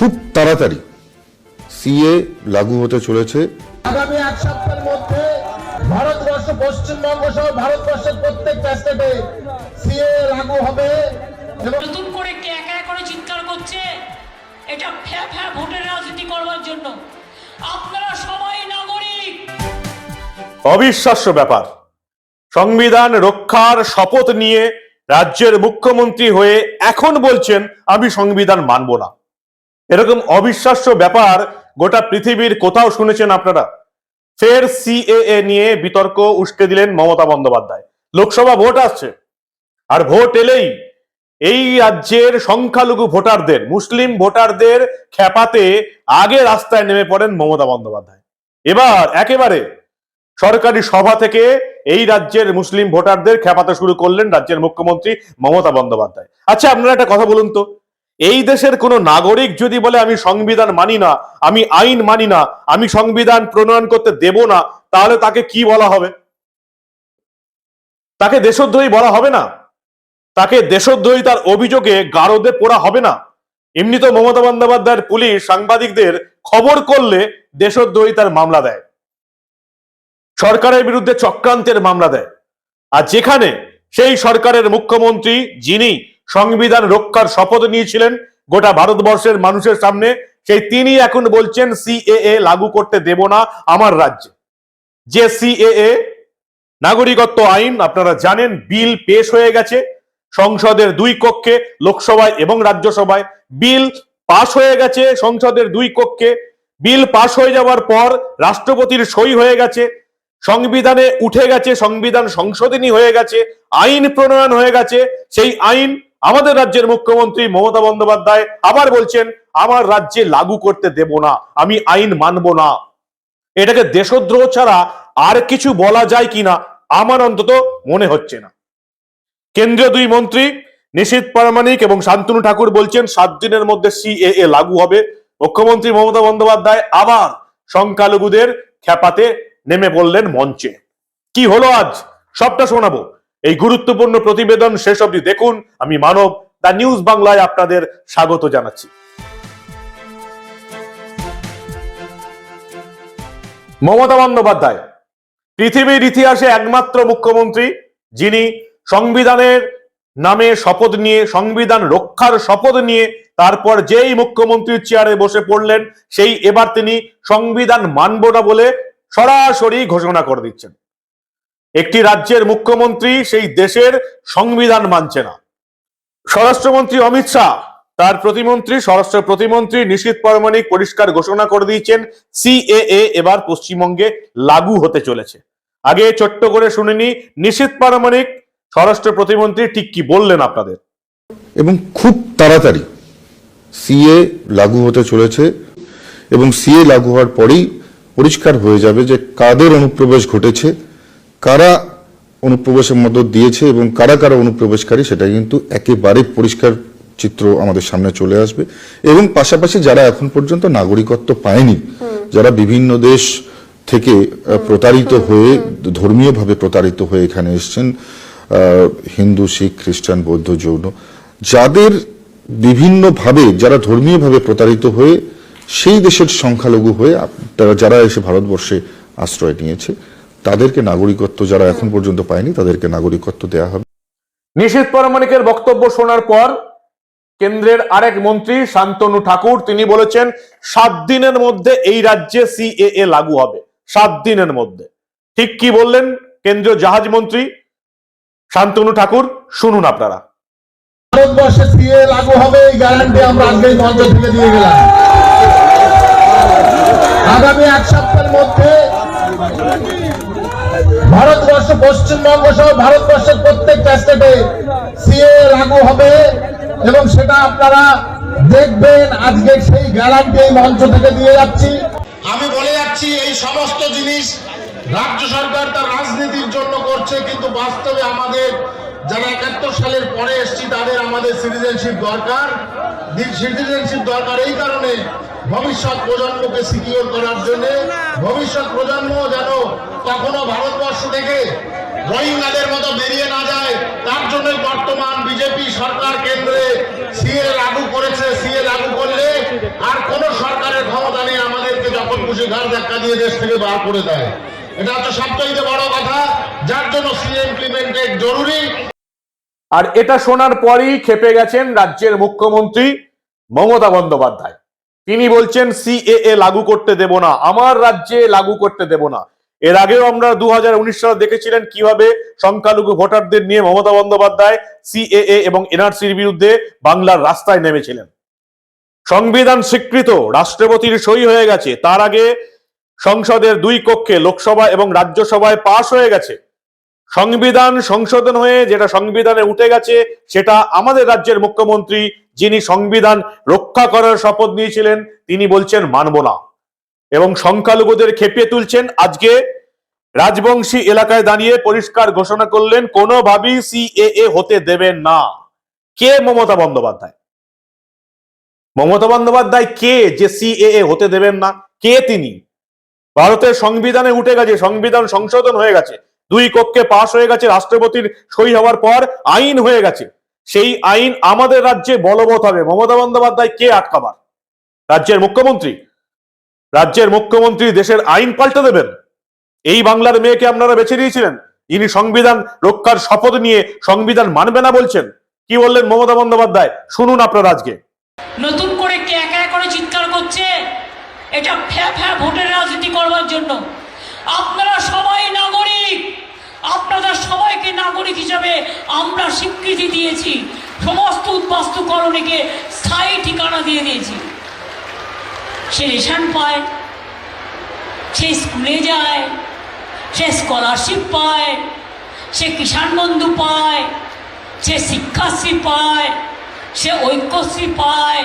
খুব তাড়াতাড়ি। সিএ লাগু হতে চলেছে। আগামী এক সপ্তাহের মধ্যে ভারতবর্ষ পশ্চিমবঙ্গ সহ ভারতবর্ষের প্রত্যেকটা স্টেটে সিএ লাগু হবে নতুন করে কে একা করে চিৎকার করছে এটা ফ্যা ফ্যা ভোটের রাজনীতি করবার জন্য। আপনারা সবাই নাগরিক। অবিশ্বাস্য ব্যাপার। সংবিধান রক্ষার শপথ নিয়ে রাজ্যের মুখ্যমন্ত্রী হয়ে এখন বলছেন আমি সংবিধান মানব না। এরকম অবিশ্বাস্য ব্যাপার গোটা পৃথিবীর কোথাও শুনেছেন আপনারা? ফের সিএএ নিয়ে বিতর্ক উস্কে দিলেন মমতা বন্দ্যোপাধ্যায়। লোকসভা ভোট আসছে। আর ভোট এলেই এই রাজ্যের সংখ্যালঘু ভোটারদের, মুসলিম ভোটারদের খেপাতে আগে রাস্তায় নেমে পড়েন মমতা বন্দ্যোপাধ্যায়। এবার একেবারে সরকারি সভা থেকে এই রাজ্যের মুসলিম ভোটারদের খেপাতে শুরু করলেন রাজ্যের মুখ্যমন্ত্রী মমতা বন্দ্যোপাধ্যায়। আচ্ছা আপনারা একটা কথা বলুন তো। এই দেশের কোন নাগরিক যদি বলে, আমি সংবিধান মানি না, আমি আইন মানি না, আমি সংবিধান প্রণয়ন করতে দেব না, তাহলে তাকে কি বলা হবে? তাকে দেশদ্রোহী বলা হবে না। তাকে দেশদ্রোহী তার অভিযোগে গারদে পোড়া হবে না। এমনি তো মমতা বন্দ্যোপাধ্যায়ের পুলিশ সাংবাদিকদের খবর করলে দেশদ্রোহী তার মামলা দেয়। সরকারের বিরুদ্ধে চক্রান্তের মামলা দেয়। আর যেখানে সেই সরকারের মুখ্যমন্ত্রী যিনি সংবিধান রক্ষার শপথ নিয়েছিলেন, গোটা ভারতবর্ষের মানুষের সামনে, সেই তিনি এখন বলছেন, সিএএ লাগু করতে দেব না আমার রাজ্যে। যে সিএএ, নাগরিকত্ব আইন, আপনারা জানেন, বিল পেশ হয়ে গেছে, সংসদের দুই কক্ষে, লোকসভায় এবং রাজ্যসভায়। বিল পাশ হয়ে গেছে, সংসদের দুই কক্ষে। বিল পাশ হয়ে যাওয়ার পর, রাষ্ট্রপতির সই হয়ে গেছে সংবিধানে উঠে গেছে, সংবিধান সংশোধনী হয়ে গেছে, আইন প্রণয়ন হয়ে গেছে। সেই আইন আমাদের রাজ্যের মুখ্যমন্ত্রী মমতা বন্দ্যোপাধ্যায় আবার বলছেন, আমার রাজ্যে লাগু করতে দেব না, আমি আইন মানব না। এটাকে দেশদ্রোহ ছাড়া আর কিছু বলা যায় কিনা, আমার অন্তত মনে হচ্ছে না। কেন্দ্রীয় দুই মন্ত্রী নিশীত প্রামাণিক এবং শান্তনু ঠাকুর বলছেন, সাত দিনের মধ্যে সিএএ লাগু হবে। মুখ্যমন্ত্রী মমতা বন্দ্যোপাধ্যায় আবার সংখ্যালঘুদের খেপাতে নেমে পড়লেন মঞ্চে। কি হলো আজ? সবটা শোনাবো। এই গুরুত্বপূর্ণ প্রতিবেদন শেষ অবধি দেখুন। আমি মানব, দা নিউজ বাংলায় আপনাদের স্বাগত জানাচ্ছি। মমতা বন্দ্যোপাধ্যায়, পৃথিবীর ইতিহাসে একমাত্র মুখ্যমন্ত্রী, যিনি সংবিধানের নামে শপথ নিয়ে, সংবিধান রক্ষার শপথ নিয়ে, তারপর যেই মুখ্যমন্ত্রীর চেয়ারে বসে পড়লেন, সেই এবার তিনি সংবিধান মানব না বলে সরাসরি ঘোষণা করে দিচ্ছেন। একটি রাজ্যের মুখ্যমন্ত্রী সেই দেশের সংবিধান মানছে না। স্বরাষ্ট্রমন্ত্রী অমিত শাহ, তার প্রতিমন্ত্রী, স্বরাষ্ট্র প্রতিমন্ত্রী নিশীত পরমাণিক পরিষ্কার ঘোষণা করে দিয়েছেন, সিএএ এবার পশ্চিমবঙ্গে লাগু হতে চলেছে। আগে ছোট্ট করে শুনিনি নিশীত পারমাণিক স্বরাষ্ট্র প্রতিমন্ত্রী ঠিক কি বললেন আপনাদের? এবং খুব তাড়াতাড়ি সিএ লাগু হতে চলেছে এবং সিএ লাগু হওয়ার পরেই পরিষ্কার হয়ে যাবে যে কাদের অনুপ্রবেশ ঘটেছে কারা অনুপ্রবেশের মদত দিয়েছে এবং কারা কারা অনুপ্রবেশকারী সেটা কিন্তু একেবারে পরিষ্কার চিত্র আমাদের সামনে চলে আসবে। এবং পাশাপাশি যারা এখন পর্যন্ত নাগরিকত্ব পায়নি যারা বিভিন্ন দেশ থেকে প্রতারিত হয়ে ধর্মীয়ভাবে প্রতারিত হয়ে এখানে এসছেন হিন্দু শিখ খ্রিস্টান বৌদ্ধ জৈন যাদের বিভিন্নভাবে যারা ধর্মীয়ভাবে প্রতারিত হয়ে সেই দেশের সংখ্যালঘু হয়ে তারা যারা এসে ভারতবর্ষে আশ্রয় নিয়েছে তাদেরকে নাগরিকত্ব যারা এখন পর্যন্ত পায়নি তাদেরকে নাগরিকত্ব দেওয়া হবে। নিশীত পরমাণিকের বক্তব্য শোনার পর কেন্দ্রের আরেক মন্ত্রী শান্তনু ঠাকুর তিনি বলেছেন সাত দিনের মধ্যে এই রাজ্যে সিএএ লাগু হবে। সাত দিনের মধ্যে। ঠিক কি বললেন কেন্দ্রীয় জাহাজ মন্ত্রী শান্তনু ঠাকুর? শুনুন আপনারা। ভারতবর্ষে সিএ লাগু হবে এই গ্যারান্টি আমরা মঞ্চ থেকে দিয়ে গেলাম। আগামী এক সপ্তাহের মধ্যে ভারতবর্ষ, পশ্চিমবঙ্গ সহ ভারতবর্ষের প্রত্যেকটা স্টেটে সিএ লাগু হবে এবং সেটা আপনারা দেখবেন। আজকে সেই গ্যারান্টি এই মঞ্চ থেকে দিয়ে যাচ্ছি। আমি বলে যাচ্ছি, এই সমস্ত জিনিস রাজ্য সরকার তার রাজনীতির জন্য করছে, কিন্তু বাস্তবে আমাদের যারা একাত্তর সালের পরে এসছি, তাদের আমাদের সিটিজেনশিপ দরকার। সিটিজেনশিপ দরকার এই কারণে ভবিষ্যৎ প্রজন্মকে সিকিউর করার জন্য ভবিষ্যৎ প্রজন্ম যেন কখনো ভারতবর্ষ থেকে রোহিঙ্গাদের মতো বেরিয়ে না যায়, তার জন্যই বর্তমান বিজেপি সরকার কেন্দ্রে সিএ লাগু করেছে। সিএ লাগু করলে আর ঘাড় ধাক্কা দিয়ে দেশ থেকে বার করে দেয়। এটা হচ্ছে সবচেয়ে বড় কথা, যার জন্য সিএ ইমপ্লিমেন্টেড জরুরি। আর এটা শোনার পরই খেপে গেছেন রাজ্যের মুখ্যমন্ত্রী মমতা বন্দ্যোপাধ্যায়। তিনি বলছেন, সিএএ লাগু করতে দেব না, আমার রাজ্যে লাগু করতে দেব না। এর আগেও আমরা দু সালে দেখেছিলেন কীভাবে সংখ্যালঘু ভোটারদের নিয়ে মমতা বন্দ্যোপাধ্যায়, সিএএ এবং এনআরসির বিরুদ্ধে বাংলার রাস্তায় নেমেছিলেন। সংবিধান স্বীকৃত, রাষ্ট্রপতির সই হয়ে গেছে, তার আগে সংসদের দুই কক্ষে লোকসভা এবং রাজ্যসভায় পাশ হয়ে গেছে। সংবিধান সংশোধন হয়ে যেটা সংবিধানে উঠে গেছে, সেটা আমাদের রাজ্যের মুখ্যমন্ত্রী যিনি সংবিধান রক্ষা করার শপথ নিয়েছিলেন, তিনি বলছেন মানব না। এবং সংখ্যালঘুদের খেপিয়ে তুলছেন। আজকে রাজবংশী এলাকায় দাঁড়িয়ে পরিষ্কার ঘোষণা করলেন, কোনোভাবেই সিএএ হতে দেবেন না। কে মমতা বন্দ্যোপাধ্যায়? মমতা বন্দ্যোপাধ্যায় কে যে সিএএ হতে দেবেন না? কে তিনি? ভারতের সংবিধানে উঠে গেছে, সংবিধান সংশোধন হয়ে গেছে। দুই কক্ষে পাশ হয়ে গেছে রাষ্ট্রপতির সই হওয়ার পর আইন হয়ে গেছে। সেই আইন আমাদের রাজ্যে বলবৎ হবে। মমতা বন্দ্যোপাধ্যায় কে আটকাবার? রাজ্যের মুখ্যমন্ত্রী। রাজ্যের মুখ্যমন্ত্রী দেশের আইন পাল্টে দেবেন। এই বাংলার মেয়েকে আপনারা বেছে নিয়েছিলেন। ইনি সংবিধান রক্ষার শপথ নিয়ে সংবিধান মানবে না বলছেন। কি বললেন মমতা বন্দ্যোপাধ্যায়? শুনুন আপনারা আজকে। নতুন করে কে একা করে চিৎকার করছে? এটা ফ্যা ফ্যা ভোটের রাজনীতি করবার জন্য। আপনারা সবাই নাগরিক আপনাদের সবাইকে নাগরিক হিসাবে আমরা স্বীকৃতি দিয়েছি। সমস্ত উদ্বাস্তু কলোনিকে স্থায়ী ঠিকানা দিয়ে দিয়েছি। সে রেশন পায়, সে স্কুলে যায়, সে স্কলারশিপ পায়, সে কিষাণ বন্ধু পায়, সে শিক্ষাশ্রী পায়, সে ঐক্যশ্রী পায়,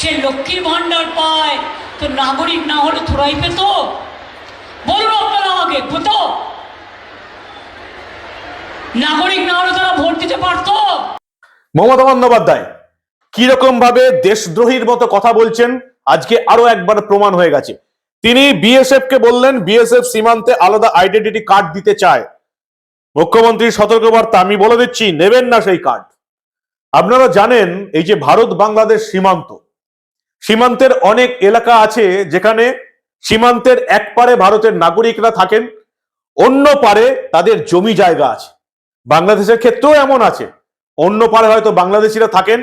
সে লক্ষ্মীর ভাণ্ডার পায়। তো নাগরিক না হলে থোড়াই পেত বলুন আপনারা আমাকে পেত নাগরিক না হলে তারা ভোট দিতে পারতো। মমতা বন্দ্যোপাধ্যায় কীরকম ভাবে দেশদ্রোহীর মতো কথা বলছেন, আজকে আরও একবার প্রমাণ হয়ে গেছে। তিনি বিএসএফ কে বললেন, বিএসএফ সীমান্তে আলাদা আইডেন্টিটি কার্ড দিতে চায়। মুখ্যমন্ত্রীর সতর্কবার্তা, আমি বলে দিচ্ছি, নেবেন না সেই কার্ড আপনারা জানেন, এই যে ভারত বাংলাদেশ সীমান্ত, সীমান্তের অনেক এলাকা আছে যেখানে সীমান্তের এক পারে ভারতের নাগরিকরা থাকেন, অন্য পারে তাদের জমি জায়গা আছে। বাংলাদেশের ক্ষেত্রেও এমন আছে। অন্য পারে হয়তো বাংলাদেশিরা থাকেন,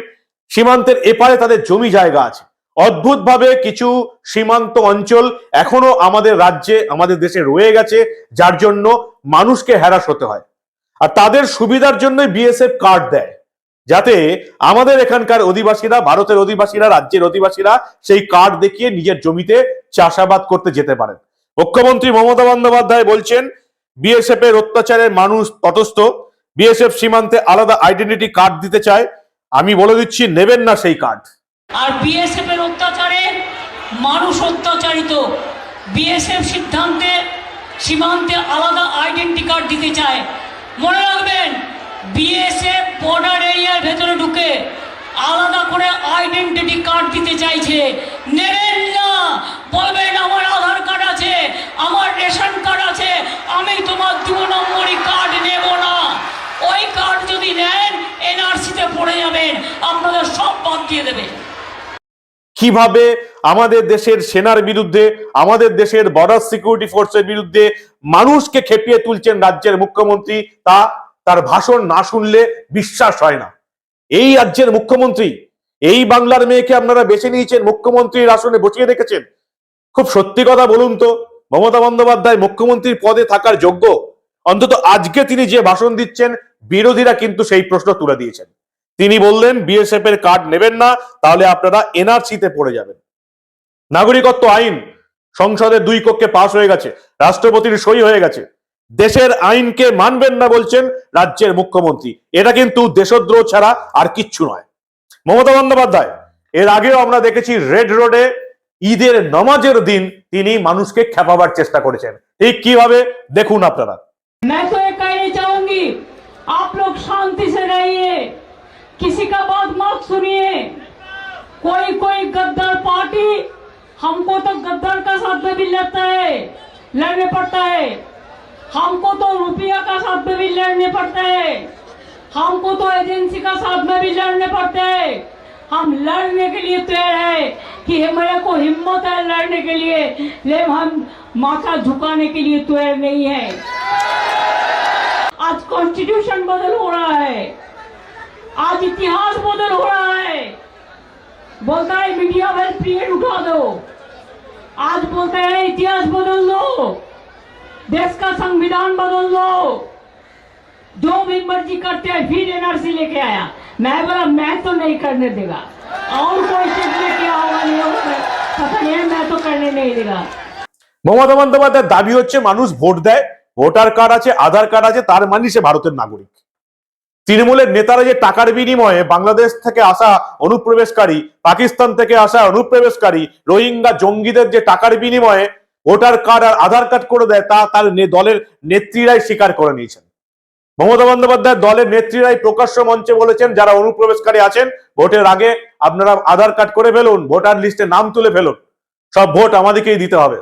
সীমান্তের এপারে তাদের জমি জায়গা আছে। অদ্ভুতভাবে কিছু সীমান্ত অঞ্চল এখনও আমাদের রাজ্যে, আমাদের দেশে রয়ে গেছে, যার জন্য মানুষকে হ্যারাস হতে হয়। আর তাদের সুবিধার জন্যই বিএসএফ কার্ড দেয়, যাতে আমাদের এখানকার অধিবাসীরা, ভারতের অধিবাসীরা, রাজ্যের অধিবাসীরা সেই কার্ড দেখিয়ে নিজের জমিতে চাষাবাদ করতে যেতে পারেন। মুখ্যমন্ত্রী মমতা বন্দ্যোপাধ্যায় বলছেন বিএসএফ এর অত্যাচারের মানুষ তটস্থ বিএসএফ সীমান্তে আলাদা আইডেন্টিটি কার্ড দিতে চায়। আমি বলে দিচ্ছি, নেবেন না সেই কার্ড আর বিএসএফ এর অত্যাচারে মানুষ অত্যাচারিত। বিএসএফ সিদ্ধান্তে সীমান্তে আলাদা আইডেন্টি কার্ড দিতে চায়। মনে রাখবেন, বিএসএফ বর্ডার এরিয়ার ভেতরে ঢুকে আলাদা করে আইডেন্টিটি কার্ড দিতে চাইছে। নেবেন না! বলবেন, আমার আধার কার্ড আছে, আমার রেশন কার্ড আছে, আমি তোমার দু নম্বরই কার্ড নেব না। ওই কার্ড যদি নেন এনআরসিতে পড়ে যাবেন, আপনাদের সব বাদ দিয়ে দেবে। কীভাবে আমাদের দেশের সেনার বিরুদ্ধে, আমাদের দেশের বর্ডার সিকিউরিটি ফোর্সের বিরুদ্ধে মানুষকে খেপিয়ে তুলছেন রাজ্যের মুখ্যমন্ত্রী, তা তার ভাষণ না শুনলে বিশ্বাস হয় না। এই রাজ্যের মুখ্যমন্ত্রী, এই বাংলার মেয়েকে আপনারা বেছে নিয়েছেন, মুখ্যমন্ত্রীর আসনে বসিয়ে রেখেছেন। খুব সত্যি কথা বলুন তো, মমতা বন্দ্যোপাধ্যায় মুখ্যমন্ত্রীর পদে থাকার যোগ্য। অন্তত আজকে তিনি যে ভাষণ দিচ্ছেন বিরোধীরা কিন্তু সেই প্রশ্ন তুলে দিয়েছেন। তিনি বললেন বিএসএফ এর কার্ড নেবেন না, তাহলে আপনারা এনআরসিতে পড়ে যাবেন। নাগরিকত্ব আইন সংসদের দুই কক্ষে পাশ হয়ে গেছে, রাষ্ট্রপতির সই হয়ে গেছে। দেশের আইনকে মানবেন না বলছেন রাজ্যের মুখ্যমন্ত্রী। এটা কিন্তু দেশদ্রোহ ছাড়া আর কিচ্ছু নয়। মমতা বন্দ্যোপাধ্যায়, এর আগেও আমরা দেখেছি রেড রোডে ঈদের নমাজের দিন তিনি মানুষকে খেপাবার চেষ্টা করেছেন। ঠিক কীভাবে? দেখুন আপনারা। शांति से रहिए। किसी का बात मत सुनिए। कोई कोई गद्दार पार्टी हमको तो गद्दार का साथ में भी लेता है, लड़ने पड़ता है। हमको तो रुपया का साथ में भी लड़ने पड़ता है। हमको तो एजेंसी का साथ में भी लड़ने पड़ते हैं। हम लड़ने के लिए तैयार है कि मेरे को हिम्मत है लड़ने के लिए। लेकिन हम माथा झुकाने के लिए तैयार नहीं है। आज कॉन्स्टिट्यूशन बदल हो रहा है आज इतिहास बदल हो रहा है बोलता है मीडिया वेल पीरियड उठा दो आज बोलते हैं इतिहास बदल दो देश का संविधान बदल दो जो भी मर्जी करते हैं फिर एनआरसी लेके आया मैं बोला मैं तो नहीं करने देगा और कोई चीज लेके आओगा नहीं होगा पता नहीं है मैं तो करने नहीं देगा মমতা বন্দ্যোপাধ্যায়ের দাবি হচ্ছে মানুষ ভোট দেয় ভোটার কার্ড আছে, আধার কার্ড আছে, তার মানে সে ভারতের নাগরিক। তৃণমূলের নেতারা যে টাকার বিনিময়ে বাংলাদেশ থেকে আসা অনুপ্রবেশকারী, পাকিস্তান থেকে আসা অনুপ্রবেশকারী, রোহিঙ্গা জঙ্গিদের যে টাকার বিনিময়ে ভোটার কার্ড আর আধার কার্ড করে দেয়, তা তার দলের নেত্রীরাই স্বীকার করে নিয়েছেন। মমতা বন্দ্যোপাধ্যায় দলের নেত্রীরাই প্রকাশ্য মঞ্চে বলেছেন, যারা অনুপ্রবেশকারী আছেন, ভোটের আগে আপনারা আধার কার্ড করে ফেলুন, ভোটার লিস্টে নাম তুলে ফেলুন, সব ভোট আমাদেরকেই দিতে হবে।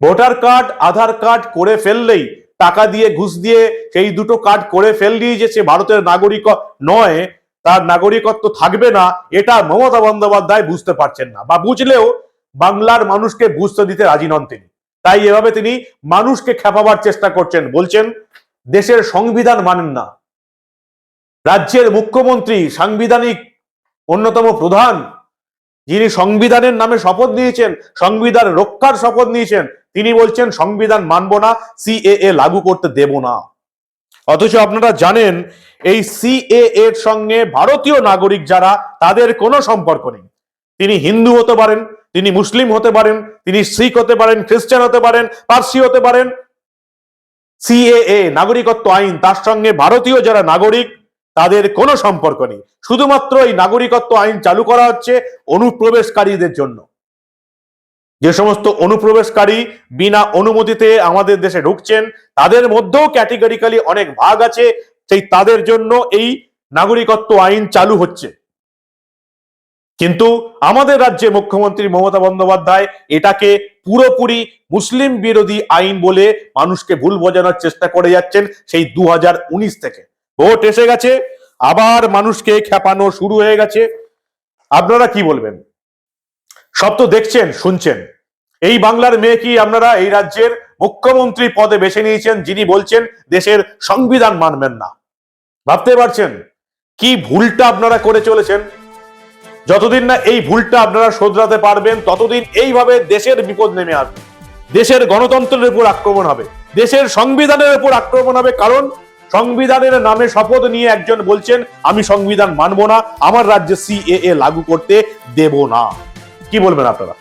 ভোটার কার্ড, আধার কার্ড করে ফেললেই, টাকা দিয়ে ঘুষ দিয়ে সেই দুটো কার্ড করে ফেললেই যে সে ভারতের নাগরিক নয়, তার নাগরিকত্ব থাকবে না, এটা মমতা বন্দ্যোপাধ্যায় বুঝতে পারছেন না বা বুঝলেও বাংলার মানুষকে বুঝতে দিতে রাজি নন তিনি। তাই এভাবে তিনি মানুষকে খেপাবার চেষ্টা করছেন, বলছেন, দেশের সংবিধান মানেন না। রাজ্যের মুখ্যমন্ত্রী, সাংবিধানিক অন্যতম প্রধান যিনি সংবিধানের নামে শপথ নিয়েছেন, সংবিধান রক্ষার শপথ নিয়েছেন, তিনি বলছেন, সংবিধান মানব না, সিএএ লাগু করতে দেব না। অথচ আপনারা জানেন, এই সিএ এর সঙ্গে ভারতীয় নাগরিক যারা, তাদের কোনো সম্পর্ক নেই। তিনি হিন্দু হতে পারেন, তিনি মুসলিম হতে পারেন, তিনি শিখ হতে পারেন, খ্রিস্টান হতে পারেন, পার্সি হতে পারেন। সিএএ নাগরিকত্ব আইন, তার সঙ্গে ভারতীয় যারা নাগরিক তাদের কোনো সম্পর্ক নেই। শুধুমাত্র এই নাগরিকত্ব আইন চালু করা হচ্ছে অনুপ্রবেশকারীদের জন্য। যে সমস্ত অনুপ্রবেশকারী বিনা অনুমতিতে আমাদের দেশে ঢুকছেন, তাদের মধ্যেও ক্যাটেগরিক্যালি অনেক ভাগ আছে, সেই তাদের জন্য এই নাগরিকত্ব আইন চালু হচ্ছে। কিন্তু আমাদের রাজ্যে মুখ্যমন্ত্রী মমতা বন্দ্যোপাধ্যায় এটাকে পুরোপুরি মুসলিম বিরোধী আইন বলে মানুষকে ভুল বোঝানোর চেষ্টা করে যাচ্ছেন সেই দু হাজার উনিশ থেকে। ভোট এসে গেছে, আবার মানুষকে খেপানো শুরু হয়ে গেছে। আপনারা কি বলবেন? সব তো দেখছেন, শুনছেন। এই বাংলার মেয়ে কি আপনারা এই রাজ্যের মুখ্যমন্ত্রী পদে বেছে নিয়েছেন, যিনি বলছেন দেশের সংবিধান মানবেন না? ভাবতে পারছেন? কি ভুলটা আপনারা করে চলেছেন? যতদিন না এই ভুলটা আপনারা শোধরাতে পারবেন, ততদিন এইভাবে দেশের বিপদ নেমে আসবে। দেশের গণতন্ত্রের উপর আক্রমণ হবে। দেশের সংবিধানের উপর আক্রমণ হবে কারণ সংবিধানের নামে শপথ নিয়ে একজন বলছেন, আমি সংবিধান মানব না, আমার রাজ্যে সিএএ লাগু করতে দেব না। কি বলবেন আপনারা?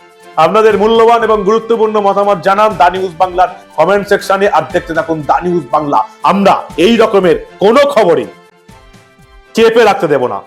আপনাদের মূল্যবান এবং গুরুত্বপূর্ণ মতামত জানান দা নিউজ বাংলার কমেন্ট সেকশনে আর দেখতে থাকুন দা নিউজ বাংলা। আমরা এই রকমের কোনো খবরই চেপে রাখতে দেব না।